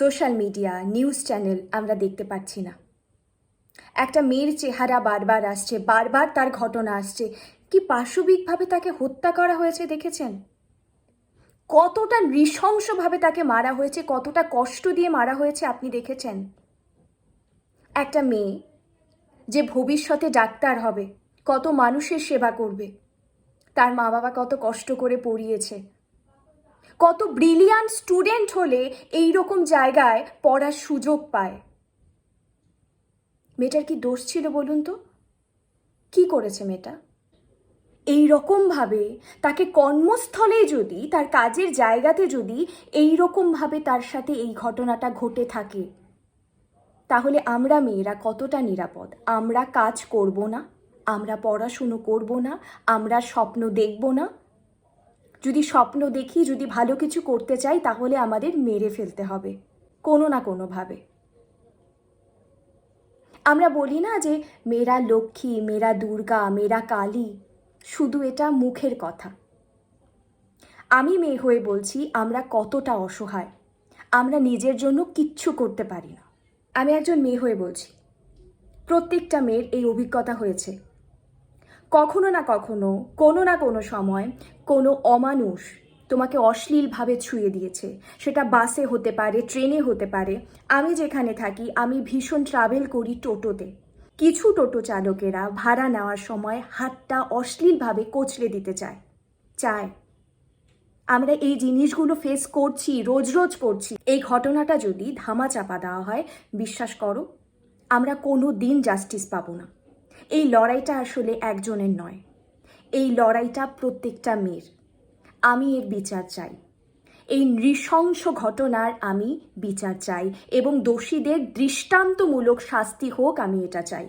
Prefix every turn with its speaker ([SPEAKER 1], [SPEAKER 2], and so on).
[SPEAKER 1] Social media, news channel আমরা দেখতে পাচ্ছি না। একটা মেয়ের চেহারা বারবার আসছে, বারবার তার ঘটনা আসছে। কি পাশবিকভাবে তাকে হত্যা করা হয়েছে দেখেছেন? কতটা নৃশংসভাবে তাকে মারা হয়েছে, কতটা কষ্ট দিয়ে মারা হয়েছে আপনি দেখেছেন? একটা মেয়ে যে ভবিষ্যতে ডাক্তার হবে, কত মানুষের সেবা করবে, তার মা বাবা কত কষ্ট করে পড়িয়েছে। কত ব্রিলিয়ান্ট স্টুডেন্ট হলে এই রকম জায়গায় পড়ার সুযোগ পায়? মেয়েটার কি দোষ ছিল বলুন তো? কি করেছে মেয়েটা? এই রকমভাবে তাকে কর্মস্থলে যদি, তার কাজের জায়গাতে যদি এই রকমভাবে তার সাথে এই ঘটনাটা ঘটে থাকে, তাহলে আমরা মেয়েরা কতটা নিরাপদ? আমরা কাজ করব না? আমরা পড়াশুনো করব না? আমরা স্বপ্ন দেখব না? যদি স্বপ্ন দেখি, যদি ভালো কিছু করতে চাই, তাহলে আমাদের মেরে ফেলতে হবে। কোনো না কোনোভাবে। আমরা বলি না যে, মেয়েরা লক্ষ্মী, মেয়েরা দুর্গা, মেয়েরা কালী। শুধু এটা মুখের কথা। আমি মেয়ে হয়ে বলছি, আমরা কতটা অসহায়। আমরা নিজের জন্য কিচ্ছু করতে পারি না। আমি একজন মেয়ে হয়ে বলছি। প্রত্যেকটা মেয়ের এই অভিজ্ঞতা হয়েছে। কখনো না কখনো, কোনো না কোনো সময় কোনো অমানুষ তোমাকে অশ্লীলভাবে ছুঁয়ে দিয়েছে। সেটা বাসে হতে পারে, ট্রেনে হতে পারে। আমি যেখানে থাকি, আমি ভীষণ ট্রাভেল করি টোটোতে। কিছু টোটো চালকেরা ভাড়া নেওয়ার সময় হাতটা অশ্লীলভাবে কচলে দিতে চায়। চায়, আমরা এই জিনিসগুলো ফেস করছি, রোজ রোজ করছি। এই ঘটনাটা যদি ধামা চাপা দেওয়া হয়, বিশ্বাস করো, আমরা কোনো দিন জাস্টিস পাবো না। এই লড়াইটা আসলে একজনের নয়। এই লড়াইটা প্রত্যেকটা মেয়ের। আমি এর বিচার চাই। এই নৃশংস ঘটনার আমি বিচার চাই এবং দোষীদের দৃষ্টান্তমূলক শাস্তি হোক আমি এটা চাই।